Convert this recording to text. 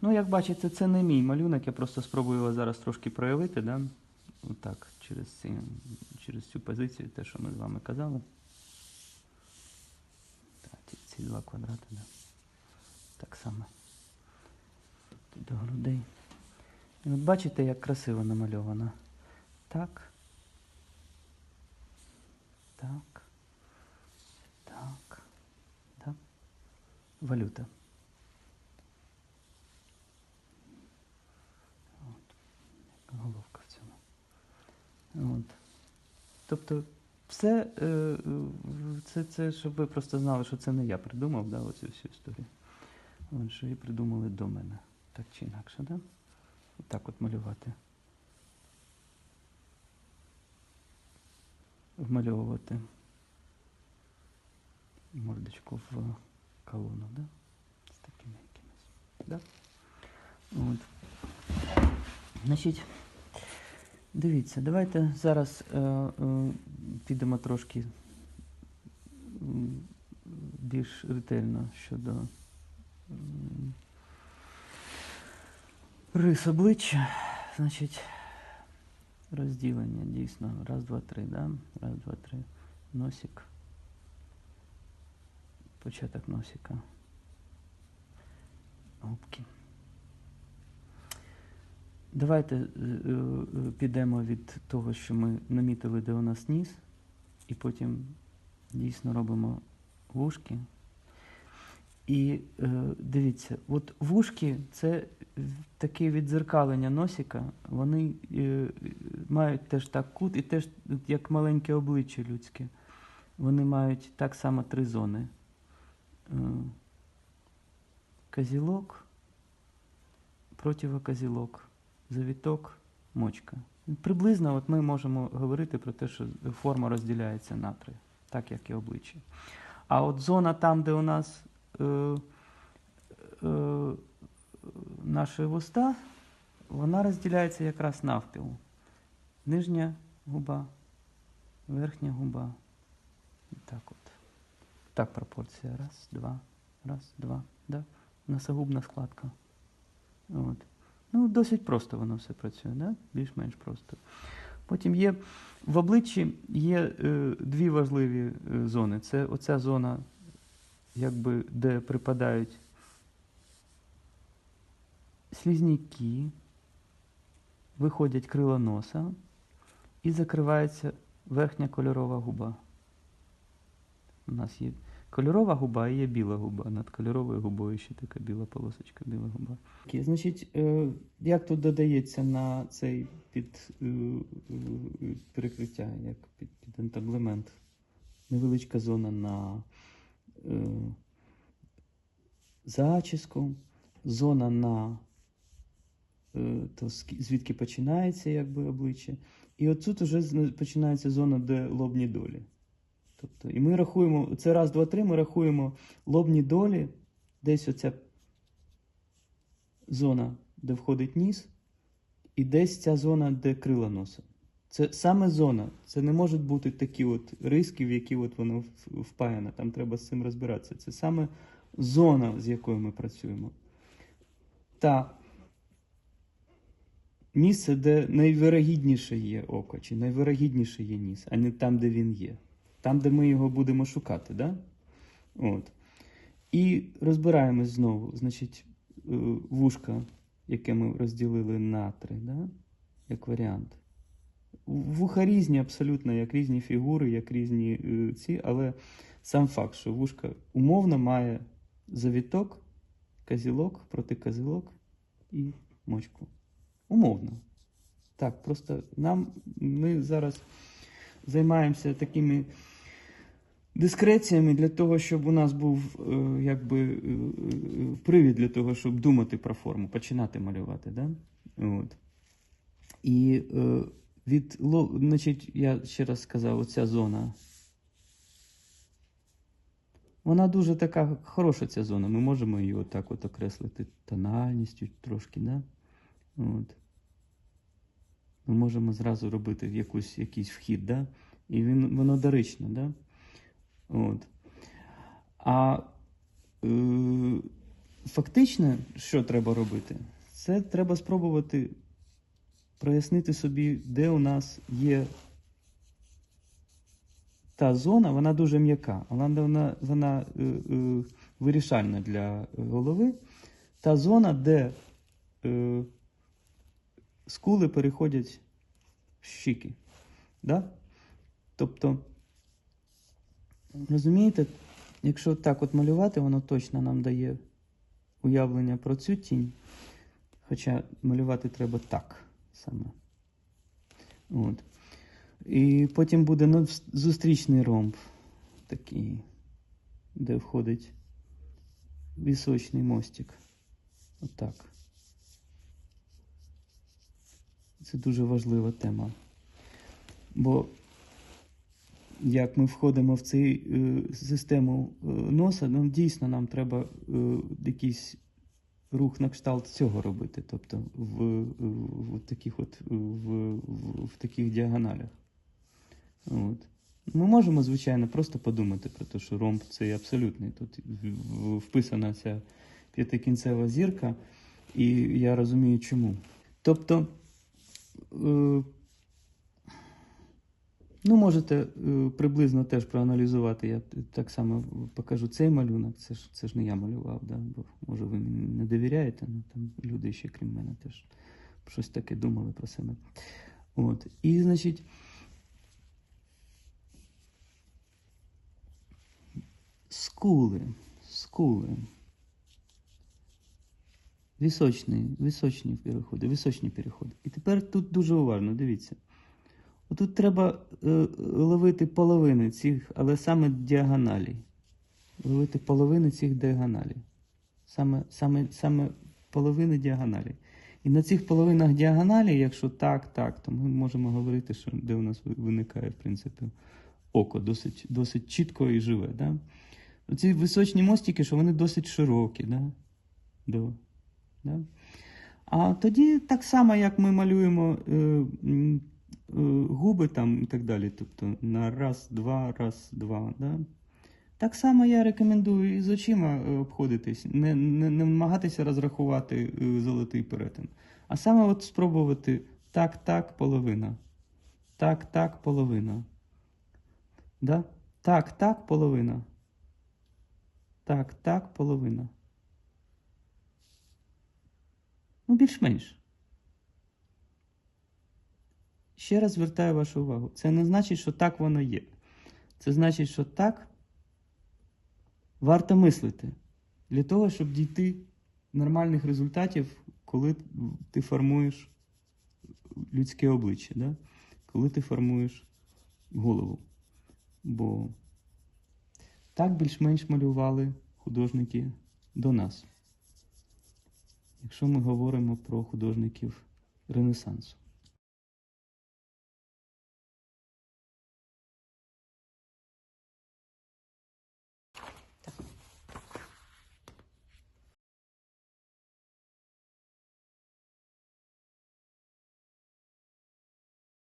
Ну, як бачите, це не мій малюнок, я просто спробую його зараз трошки проявити, да? Отак, через, через цю позицію, те, що ми з вами казали. Так, ці, ці два квадрати, да. Так само. Тут до грудей. І от бачите, як красиво намальовано. Так. Так. Так. Так. Валюта. От. Головка в цьому. От. Тобто, все, е, це, це, щоб ви просто знали, що це не я придумав, да, оцю всю історію. Що її придумали до мене. Так чи інакше, да? Так от малювати. Вмальовувати мордочку в колону, да? З такими якимись. Да? От. Значить, дивіться, давайте зараз е, е, підемо трошки більш ретельно щодо м, рис обличчя. Значить, розділення дійсно. Раз, два, три, да? Раз, два, три. Носик. Початок носика. Губки. Давайте е, е, підемо від того, що ми намітили, де у нас ніс, і потім дійсно робимо вушки. І е, дивіться, от вушки це таке віддзеркалення носика, вони мають теж так кут і теж як маленьке обличчя людське. Вони мають так само три зони. Казілок, противоказілок, завіток, мочка. Приблизно от ми можемо говорити про те, що форма розділяється на три, так як і обличчя. А от зона там, де у нас е, е, наші вуста, вона розділяється якраз навпіл. Нижня губа, верхня губа. Так от. Так пропорція. Раз, два, раз, два. Да? Носогубна складка. От. Ну, досить просто воно все працює, да? більш-менш просто. Потім є в обличчі є е, дві важливі е, зони. Це оця зона, якби, де припадають слізняки, виходять крила носа і закривається верхня кольорова губа. У нас є кольорова губа і є біла губа. Над кольоровою губою ще така біла полосочка, біла губа. Значить, е, як тут додається на цей під е, е, перекриття, як під, під ентаблемент? Невеличка зона на зачіску, зона на то, звідки починається якби, обличчя. І от тут вже починається зона, де лобні долі. Тобто, і ми рахуємо, це раз, два, три, ми рахуємо лобні долі, десь оця зона, де входить ніс, і десь ця зона, де крила носа. Це саме зона. Це не можуть бути такі от риски, в які от воно впаяно. Там треба з цим розбиратися. Це саме зона, з якою ми працюємо. Та місце, де найвирогідніше є око, чи найвирогідніше є ніс, а не там, де він є. Там, де ми його будемо шукати. Да? От. І розбираємось знову. Значить, е, вушка, яке ми розділили на три, да? як варіант. Вуха різні абсолютно, як різні фігури, як різні е, ці, але сам факт, що вушка умовно має завіток, казілок, протиказілок і мочку. Умовно. Так, просто нам ми зараз займаємося такими дискреціями для того, щоб у нас був е, якби е, е, привід для того, щоб думати про форму, починати малювати. Да? От. І від значить, я ще раз сказав, оця зона. Вона дуже така хороша, ця зона. Ми можемо її отак от окреслити тональністю трошки, да? От. Ми можемо зразу робити якусь, якийсь вхід, да? і він, воно дорично. Да? От. А е, фактично, що треба робити? Це треба спробувати прояснити собі, де у нас є та зона, вона дуже м'яка, вона, вона, вона е, е, вирішальна для голови. Та зона, де е, скули переходять в щіки. Да? Тобто, розумієте, якщо так от малювати, воно точно нам дає уявлення про цю тінь. Хоча малювати треба так саме. От. І потім буде зустрічний ромб такий, де входить вісочний мостик. Отак. Це дуже важлива тема. Бо як ми входимо в цю е, систему е, носа, ну дійсно нам треба е, якийсь рух на кшталт цього робити, тобто в, в, таких от в, в, в таких діагоналях. От. Ми можемо, звичайно, просто подумати про те, що ромб це абсолютний. Тут вписана ця п'ятикінцева зірка, і я розумію, чому. Тобто, ну, можете е, приблизно теж проаналізувати. Я так само покажу цей малюнок. Це ж, це ж не я малював, да? бо може ви мені не довіряєте, ну там люди ще крім мене теж щось таке думали про себе. От. І, значить. Скули, скули. Вісочні, вісочні переходи, вісочні переходи. І тепер тут дуже уважно, дивіться. Отут треба е, ловити половини цих, але саме діагоналі. Ловити половини цих діагоналей. Саме, саме, саме половини діагоналі. І на цих половинах діагоналі, якщо так, так, то ми можемо говорити, що де у нас виникає, в принципі, око досить, досить чітко і живе. Да? Ці височні мостики, що вони досить широкі. Да? До, да? А тоді так само, як ми малюємо е, губи там і так далі. Тобто на раз, два, раз, два. Да? Так само я рекомендую і з очима е, обходитись, не, не, не намагатися розрахувати е, золотий перетин. А саме от спробувати так, так, половина. Так, так, половина. Да? Так, так, половина. Так, так, половина. Ну, більш-менш. Ще раз звертаю вашу увагу. Це не значить, що так воно є. Це значить, що так варто мислити для того, щоб дійти нормальних результатів, коли ти формуєш людське обличчя, да? коли ти формуєш голову. Бо так більш-менш малювали художники до нас. Якщо ми говоримо про художників Ренесансу.